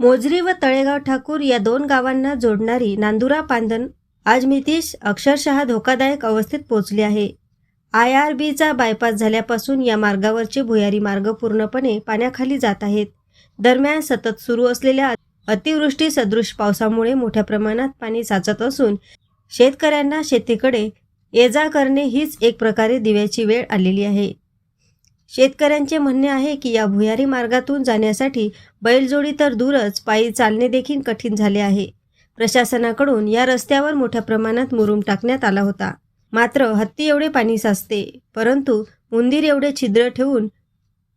मोजरी व तळेगाव ठाकूर या दोन गावांना जोडणारी नांदुरा पांदन आज मितीश अक्षरशः धोकादायक अवस्थेत पोहोचली आहे. आय आर बीचा बायपास झाल्यापासून या मार्गावरचे भुयारी मार्ग पूर्णपणे पाण्याखाली जात आहेत. दरम्यान सतत सुरू असलेल्या अतिवृष्टी सदृश पावसामुळे मोठ्या प्रमाणात पाणी साचत असून शेतकऱ्यांना शेतीकडे ये जा करणे हीच एक प्रकारे दिव्याची वेळ आलेली आहे. शेतकऱ्यांचे म्हणणे आहे की या भुयारी मार्गातून जाण्यासाठी बैलजोडी तर दूरच पायी चालणे देखील कठीण झाले आहे. प्रशासनाकडून या रस्त्यावर मोठ्या प्रमाणात मुरुम टाकण्यात आला होता. मात्र हत्ती एवढे पाणी साचते परंतु उंदीर एवढे छिद्र ठेवून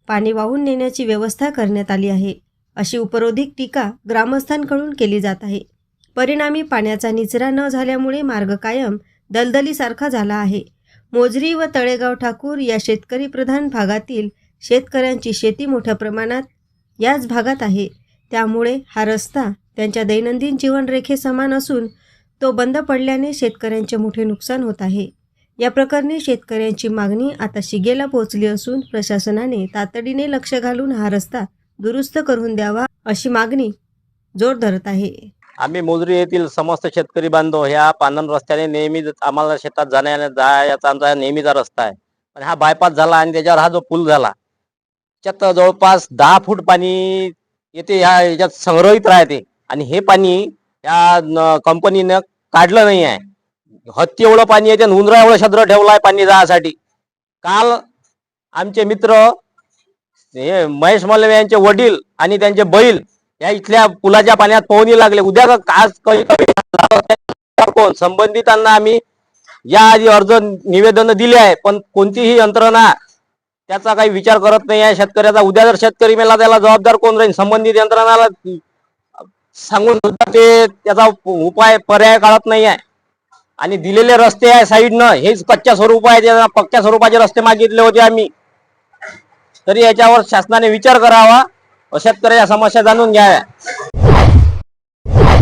पाणी वाहून नेण्याची व्यवस्था करण्यात आली आहे. अशी उपरोधिक टीका ग्रामस्थांकडून केली जात आहे. परिणामी पाण्याचा निचरा न झाल्यामुळे मार्ग कायम दलदलीसारखा झाला आहे. मोजरी व तळेगाव ठाकूर या शेतकरी प्रधान भागातील शेतकऱ्यांची शेती मोठ्या प्रमाणात याच भागात आहे. त्यामुळे हा रस्ता त्यांच्या दैनंदिन जीवनरेखे समान असून तो बंद पडल्याने शेतकऱ्यांचे मोठे नुकसान होत आहे. या प्रकरणी शेतकऱ्यांची मागणी आता शिगेला पोहोचली असून प्रशासनाने तातडीने लक्ष घालून हा रस्ता दुरुस्त करून द्यावा अशी मागणी जोर धरत आहे. आम्ही मोजरी येथील समस्त शेतकरी बांधव ह्या पानन रस्त्याने नेहमी आम्हाला शेतात जाण्या जायचा आमचा नेहमीचा रस्ता आहे. पण हा बायपास झाला आणि त्याच्यावर हा जो पूल झाला त्याच्यात जवळपास दहा फूट पाणी येते ह्या याच्यात संग्रहित राहते. आणि हे पाणी या कंपनीनं काढलं नाही आहे. हत्ती एवढं पाणी येते आणि उंदरा एवढं शद्र ठेवलं आहे पाणी जायसाठी. काल आमचे मित्र हे महेश मल्लवे यांचे वडील आणि त्यांचे बैल या इथल्या पुलाच्या पाण्यात पोहणी लागले. उद्या आज काही कोण? संबंधितांना आम्ही या आधी अर्ज निवेदन दिले आहे पण कोणतीही यंत्रणा त्याचा काही विचार करत नाही आहे. शेतकऱ्याचा उद्या जर शेतकरी मेला त्याला जबाबदार कोण राहील? संबंधित यंत्रणाला सांगून सुद्धा ते त्याचा उपाय पर्याय काढत नाही आहे. आणि दिलेले रस्ते आहे साईडनं हेच कच्च्या स्वरूप त्याला पक्क्या स्वरूपाचे रस्ते मागितले होते आम्ही. तरी याच्यावर शासनाने विचार करावा. शेतकऱ्या समस्या जाणून घ्याव्या